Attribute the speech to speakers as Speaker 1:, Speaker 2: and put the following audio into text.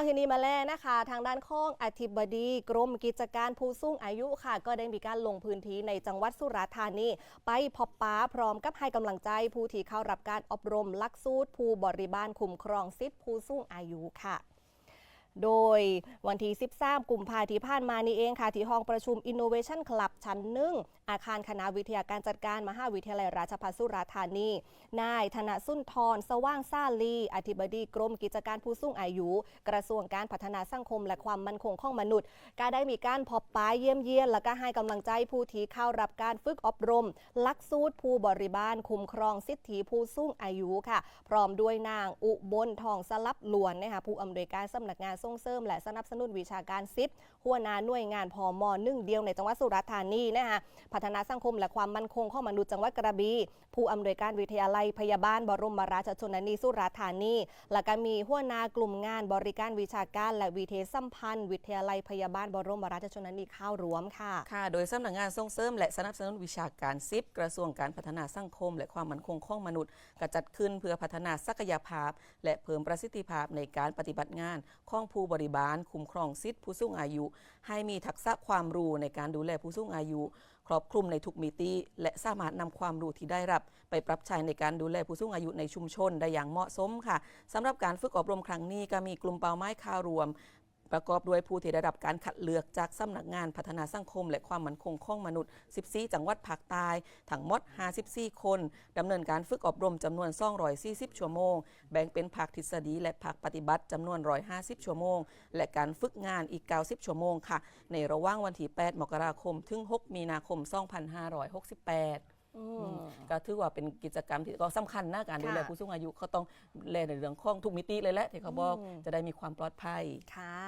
Speaker 1: เอาทีนี้มาแล้วนะคะ ทางด้านข้องอธิบดีกรมกิจการผู้สูงอายุค่ะ ก็ได้มีการลงพื้นที่ในจังหวัดสุราษฎร์ธานี ไปพบป้าพร้อมกับให้กำลังใจผู้ที่เข้ารับการอบรมลักสูตรผู้บริบาลคุ้มครองสิทธิผู้สูงอายุค่ะ โดยวันที่ 13 กุมภาพันธ์ที่ผ่านมานี้เองค่ะ ที่ห้องประชุม Innovation Club ชั้นหนึ่ง อาคารคณะวิทยาการจัดการมหาวิทยาลัยราชภัฏสุราษฎร์ธานี นายธนสุนทร สว่างซาลี อธิบดีกรมกิจการผู้สูงอายุ กระทรวงการพัฒนาสังคมและความมั่นคงของมนุษย์ ก็ได้มีการพบป้ายเยี่ยมเยียน และก็ให้กำลังใจผู้ที่เข้ารับการฝึกอบรมลักสูตรผู้บริบาลคุ้มครองสิทธิผู้สูงอายุค่ะ พร้อมด้วยนางอุบลทองสลับหลวนนะคะผู้อำนวยการสำนักงานส่ง่งเสริมและสนับสนุนวิชาการซิปหัวหน้าหน่วยงานพอมหนึ่งเดียวในจังหวัดสุราษฎร์ธานีนะคะพัฒนาสังคมและความมั่นคงของมนุษย์จังหวัดกระบี่ผู้อำนวยการวิทยาลัยพยาบาลบรมราชชนนีสุราษฎร์ธานีและก็มีหัวหน้ากลุ่มงานบริการวิชาการและวิเทศสัมพันธ์ วิทยาลัยพยาบาลบรมราชชนนีเข้ารวมค่ะ
Speaker 2: ค่ะ โดยสำนักงานส่งเสริมและสนับสนุนวิชาการซิปกระทรวงการพัฒนาสังคม และความมั่นคงของมนุษย์กจัดขึ้นเพื่อพัฒนาศักยภาพ และเพิ่มประสิทธิภาพในการปฏิบัติงานของผู้บริบาล คุ้มครองสิทธิผู้สูงอายุ ให้มีทักษะความรู้ในการดูแลผู้สูงอายุ ครอบคลุมในทุกมิติ และสามารถนำความรู้ที่ได้รับ ไปปรับใช้ในการดูแลผู้สูงอายุในชุมชนได้อย่างเหมาะสมค่ะสำหรับการฝึกอบรมครั้งนี้ก็มีกลุ่มเป้าหมายค่ารวม ประกอบด้วยผู้ที่ได้รับการคัดเลือกจากสำนักงานพัฒนาสังคม และความมั่นคงของมนุษย์ 14 จังหวัดภาคใต้ทั้งหมด 54 คนดำเนินการฝึกอบรมจำนวน 240 ชั่วโมง แบ่งเป็นภาคทฤษฎีและภาคปฏิบัติจำนวน 150 ชั่วโมง และการฝึกงานอีก 90 ชั่วโมงค่ะ ในระหว่างวันที่ 8 มกราคม ถึง 6 มีนาคม 2568
Speaker 1: อืม
Speaker 2: ก็ถือว่าเป็นกิจกรรมที่ก็สำคัญนะการดูแล
Speaker 1: ค่ะ
Speaker 2: ผู้สูงอายุเขาต้องดูแลในเรื่องของทุกมิติเลยแหละที่เขาบอก
Speaker 1: อืม
Speaker 2: จะได้มีความปลอดภัย
Speaker 1: ค่ะ